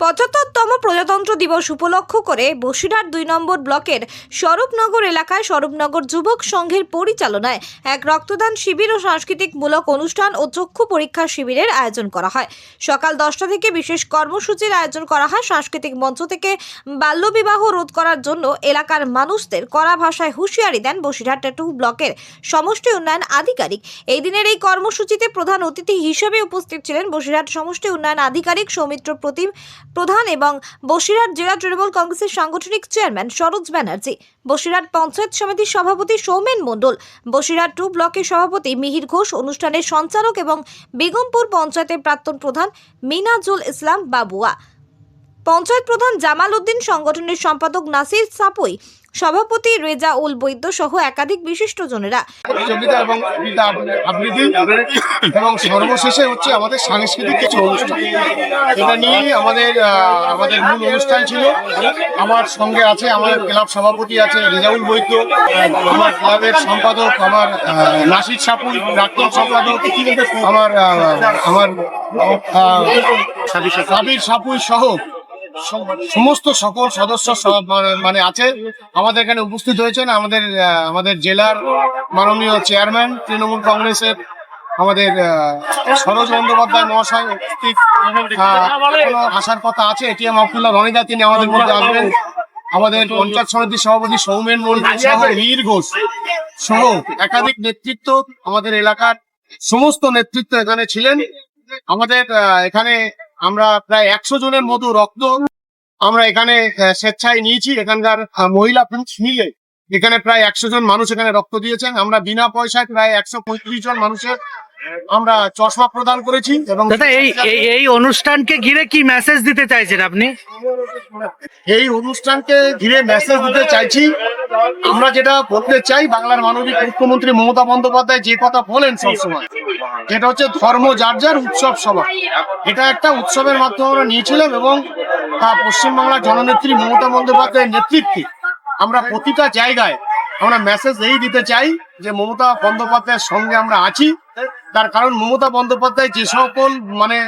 পঁচাত্তরতম প্রজাতন্ত্র দিবস উপলক্ষ করে বসিরহাট দুই নম্বর ব্লকের স্বরূপনগর এলাকায় স্বরূপনগর যুবক সংঘের পরিচালনায় এক রক্তদান শিবির ও সাংস্কৃতিকমূলক অনুষ্ঠান ও চক্ষু পরীক্ষা শিবিরের আয়োজন করা হয়। সকাল দশটা থেকে বিশেষ কর্মসূচির আয়োজন করা হয়। সাংস্কৃতিক মঞ্চ থেকে বাল্যবিবাহ রোধ করার জন্য এলাকার মানুষদের কড়া ভাষায় হুঁশিয়ারি দেন বসিরহাট টু ব্লকের সমষ্টি উন্নয়ন আধিকারিক। এই দিনের এই কর্মসূচিতে প্রধান অতিথি হিসেবে উপস্থিত ছিলেন বসিরহাট সমষ্টি উন্নয়ন আধিকারিক সৌমিত্র প্রতিম প্রধান এবং বসিরহাট জেলা তৃণমূল কংগ্রেসের সাংগঠনিক চেয়ারম্যান সরোজ ব্যানার্জি, বসিরহাট পঞ্চায়েত সমিতির সভাপতি সৌমেন মণ্ডল, বসিরহাট টু ব্লকের সভাপতি মিহির ঘোষ, অনুষ্ঠানের সঞ্চালক এবং বেগমপুর পঞ্চায়েতের প্রাক্তন প্রধান মিনাজুল ইসলাম বাবুয়া। পঞ্চায়েত প্রধান জামাল উদ্দিন, সংগঠনের সম্পাদক নাসির সাপুই, সভাপতি রেজা উল বৈদ্য সহ একাধিক বিশিষ্টজনেরা প্রতিযোগিতা এবং সর্বশেষে হচ্ছে আমাদের সাংস্কৃতিক কিছু অনুষ্ঠান। এটা নিয়ে আমাদের আমাদের মূল অনুষ্ঠান ছিল। আমার সঙ্গে আছে আমার ক্লাব সভাপতি আছে রেজাউল বৈদ্য, আমার ক্লাবের সম্পাদক আমার নাসির সাপুর প্রাক্তন সম্পাদক আমার আমার সাপুই সহ সমস্ত সকল সদস্য মানে- আছে। আমাদের এখানে উপস্থিত হয়েছেন আমাদের আমাদের জেলার মাননীয় চেয়ারম্যান, তৃণমূল কংগ্রেসের আমাদের সরোজ বন্দ্যোপাধ্যায় মহাশয় উপস্থিত। আসার কথা আছে। এটিএম আবদুল্লাহ রনিদা, তিনি আমাদের মধ্যে আসবেন। আমাদের পঞ্চায়েত সমিতির সভাপতি সৌমেন সহ বীর ঘোষ সহ একাধিক নেতৃত্ব আমাদের এলাকার সমস্ত নেতৃত্ব এখানে ছিলেন। আমাদের এখানে আমরা প্রায় একশো জনের মতো রক্ত আমরা এখানে স্বেচ্ছায় নিয়েছি। এখানকার মহিলা পুরুষ মিলে এখানে প্রায় একশো জন মানুষ এখানে রক্ত দিয়েছেন। আমরা বিনা পয়সায় প্রায় একশো পঁয়ত্রিশ জন মানুষের আমরা চশমা প্রদান করেছি এবং এই অনুষ্ঠানকে ঘিরে কি মেসেজ দিতে চাইছেন আপনি? এই অনুষ্ঠানকে ঘিরে মেসেজ দিতে চাইছি। আমরা যেটা বলতে চাই, বাংলার মাননীয় মুখ্যমন্ত্রী মমতা বন্দ্যোপাধ্যায় যে কথা বলেন সবসময়, যেটা হচ্ছে ধর্ম যার যার উৎসব সভা এটা একটা উৎসবের মাধ্যমে আমরা নিয়েছিলাম এবং পশ্চিমবাংলার জননেত্রী মমতা বন্দ্যোপাধ্যায়ের নেতৃত্বে আমরা প্রতিটা জায়গায় আমরা মেসেজ এই দিতে চাই যে মমতা বন্দ্যোপাধ্যায়ের সঙ্গে আমরা আছি। তার কারণ মমতা বন্দ্যোপাধ্যায় যে সকল মানে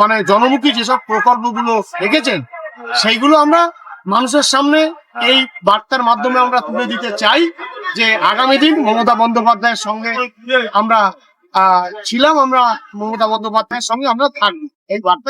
মানে জনমুখী যেসব প্রকল্পগুলো রেখেছেন সেইগুলো আমরা মানুষের সামনে এই বার্তার মাধ্যমে আমরা তুলে দিতে চাই যে আগামী দিন মমতা বন্দ্যোপাধ্যায়ের সঙ্গে আমরা ছিলাম, আমরা মমতা বন্দ্যোপাধ্যায়ের সঙ্গে আমরা থাকব। এই বার্তা